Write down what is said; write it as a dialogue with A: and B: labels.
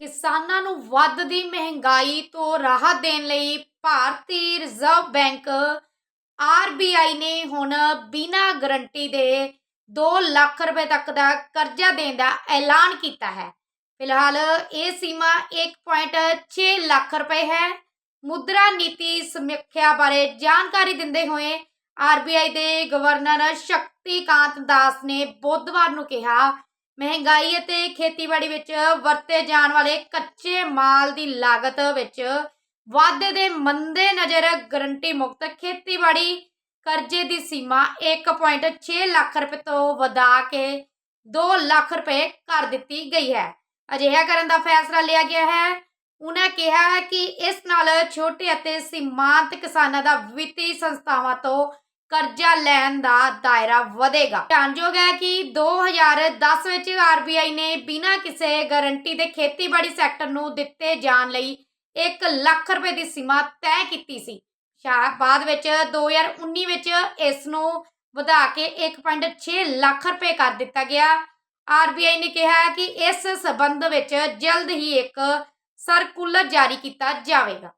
A: ਕਿਸਾਨਾਂ ਨੂੰ ਵੱਧਦੀ ਮਹਿੰਗਾਈ ਤੋਂ ਰਾਹਤ ਦੇਣ ਲਈ ਭਾਰਤੀ ਰਿਜ਼ਰਵ ਬੈਂਕ ਆਰਬੀਆਈ ਨੇ ਹੁਣ ਬਿਨਾਂ ਗਰੰਟੀ ਦੇ 2 ਲੱਖ ਰੁਪਏ ਤੱਕ ਦਾ ਕਰਜ਼ਾ ਦੇਣ ਦਾ ਐਲਾਨ ਕੀਤਾ ਹੈ। ਫਿਲਹਾਲ ਇਹ ਸੀਮਾ 1.6 ਲੱਖ ਰੁਪਏ ਹੈ। ਮੁਦਰਾ ਨੀਤੀ ਸਮੀਖਿਆ ਬਾਰੇ ਜਾਣਕਾਰੀ ਦਿੰਦੇ ਹੋਏ ਆਰਬੀਆਈ ਦੇ ਗਵਰਨਰ ਸ਼ਕਤੀਕਾਂਤ ਦਾਸ ਨੇ ਬੁੱਧਵਾਰ ਨੂੰ ਕਿਹਾ ਮਹਿੰਗਾਈ ਅਤੇ ਖੇਤੀਬਾੜੀ ਵਿੱਚ ਵਰਤੇ ਜਾਣ ਵਾਲੇ ਕੱਚੇ ਮਾਲ ਦੀ ਲਾਗਤ ਵਿੱਚ ਵਾਧੇ ਦੇ ਮੰਦੇ ਨਜ਼ਰ ਗਰੰਟੀ ਮੁਕਤ ਖੇਤੀਬਾੜੀ ਕਰਜ਼ੇ ਦੀ ਸੀਮਾ 1.6 ਲੱਖ ਰੁਪਏ ਤੋਂ ਵਧਾ ਕੇ 2 ਲੱਖ ਰੁਪਏ ਕਰ ਦਿੱਤੀ ਗਈ ਹੈ। ਅਜਿਹਾ ਕਰਨ ਦਾ ਫੈਸਲਾ ਲਿਆ ਗਿਆ ਹੈ। ਉਹਨਾਂ ਕਿਹਾ ਹੈ ਕਿ ਇਸ ਨਾਲ ਛੋਟੇ ਅਤੇ ਸੀਮਾਂਤ ਕਿਸਾਨਾਂ ਦਾ ਵਿੱਤੀ ਸੰਸਥਾਵਾਂ ਤੋਂ ਕਰਜ਼ਾ ਲੈਣ ਦਾ ਦਾਇਰਾ ਵਧੇਗਾ। ਧਿਆਨਯੋਗ ਹੈ ਕਿ 2010 ਵਿੱਚ ਆਰਬੀਆਈ ਨੇ ਬਿਨਾਂ ਕਿਸੇ ਗਾਰੰਟੀ ਦੇ ਖੇਤੀਬਾੜੀ ਸੈਕਟਰ ਨੂੰ ਦਿੱਤੇ ਜਾਣ ਲਈ 1 ਲੱਖ ਰੁਪਏ ਦੀ ਸੀਮਾ ਤੈਅ ਕੀਤੀ ਸੀ। ਸ਼ਾ ਬਾਅਦ ਵਿੱਚ 2019 ਵਿੱਚ ਇਸ ਨੂੰ ਵਧਾ ਕੇ 1.6 ਲੱਖ ਰੁਪਏ ਕਰ ਦਿੱਤਾ ਗਿਆ। ਆਰਬੀਆਈ ਨੇ ਕਿਹਾ ਕਿ ਇਸ ਸਬੰਧ ਵਿੱਚ ਜਲਦ ਹੀ ਇੱਕ ਸਰਕੂਲਰ ਜਾਰੀ ਕੀਤਾ ਜਾਵੇਗਾ।